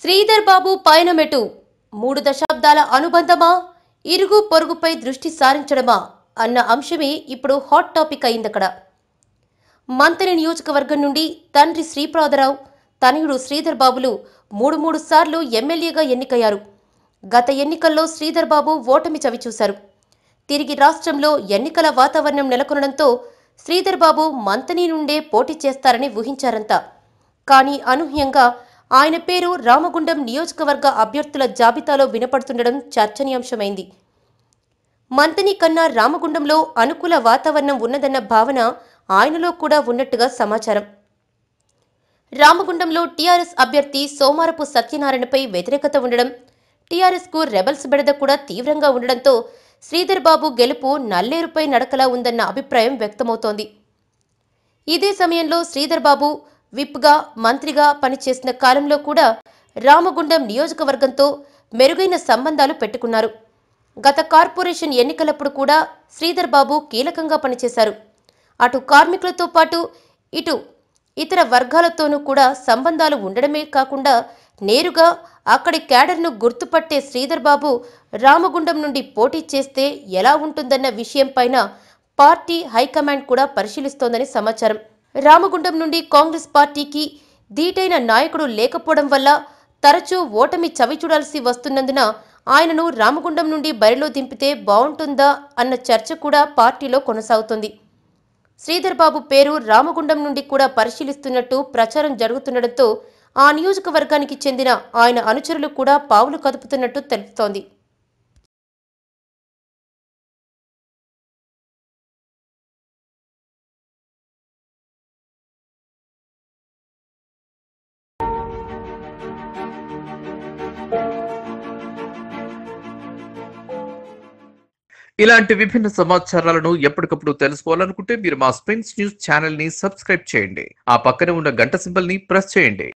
శ్రీధర్ బాబు పయనమెటు మూడు దశాబ్దాల అనుబంధమా? ఇరుగు పొరుగుపై దృష్టి సారించడమా? అన్న అంశమే ఇప్పుడు హాట్ టాపిక్ అయిందక్కడ. మంతని నియోజకవర్గం నుండి తండ్రి శ్రీప్రదరావు తనయుడు శ్రీధర్ బాబులు మూడు మూడు సార్లు ఎమ్మెల్యేగా ఎన్నికయ్యారు. గత ఎన్నికల్లో శ్రీధర్ బాబు ఓటమి చవిచూశారు తిరిగి రాష్ట్రంలో ఎన్నికల వాతావరణం నెలకొనడంతో శ్రీధర్ బాబు మంతని నుండే పోటీ చేస్తారని ఊహించారంతా. కానీ అనూహ్యంగా ఆయన పేరు రామగుండం నియోజకవర్గ అభ్యర్థుల జాబితాలో వినపడుతుండడం చర్చనీయాంశమైంది. మంతని కన్నా రామగుండంలో అనుకూల వాతావరణం ఉన్నదన్న భావన ఆయనలో కూడా ఉన్నట్టుగా సమాచారం. రామగుండంలో టీఆర్ఎస్ అభ్యర్థి సోమారపు సత్యనారాయణపై వ్యతిరేకత ఉండడం టీఆర్ఎస్కు రెబల్స్ బెడద కూడా తీవ్రంగా ఉండడంతో శ్రీధర్ బాబు గెలుపు నల్లేరుపై నడకలా ఉందన్న అభిప్రాయం వ్యక్తమవుతోంది. ఇదే సమయంలో శ్రీధర్ బాబు విప్గా మంత్రిగా పనిచేసిన కాలంలో కూడా రామగుండం నియోజకవర్గంతో మెరుగైన సంబంధాలు పెట్టుకున్నారు. గత కార్పొరేషన్ ఎన్నికలప్పుడు కూడా శ్రీధర్ బాబు కీలకంగా పనిచేశారు. అటు కార్మికులతో పాటు ఇటు ఇతర వర్గాలతోనూ కూడా సంబంధాలు ఉండడమే కాకుండా నేరుగా అక్కడి క్యాడర్ను గుర్తుపట్టే శ్రీధర్ బాబు రామగుండం నుండి పోటీ చేస్తే ఎలా ఉంటుందన్న విషయంపైన పార్టీ హైకమాండ్ కూడా పరిశీలిస్తోందని సమాచారం. రామగుండం నుండి కాంగ్రెస్ పార్టీకి ధీటైన నాయకుడు లేకపోవడం వల్ల తరచూ ఓటమి చవిచూడాల్సి వస్తున్నందున ఆయనను రామగుండం నుండి బరిలో దింపితే బావుంటుందా అన్న చర్చ కూడా పార్టీలో కొనసాగుతుంది. శ్రీధర్ బాబు పేరు రామగుండం నుండి కూడా పరిశీలిస్తున్నట్టు ప్రచారం జరుగుతుండటంతో ఆ నియోజకవర్గానికి చెందిన ఆయన అనుచరులు కూడా పావులు కదుపుతున్నట్టు తెలుస్తోంది. ఇలాంటి విభిన్న సమాచారాలను ఎప్పటికప్పుడు తెలుసుకోవాలనుకుంటే మీరు మా స్ప్రింగ్స్ న్యూస్ ఛానల్ని సబ్స్క్రైబ్ చేయండి. ఆ పక్కనే ఉన్న గంట సింబల్ని ప్రెస్ చేయండి.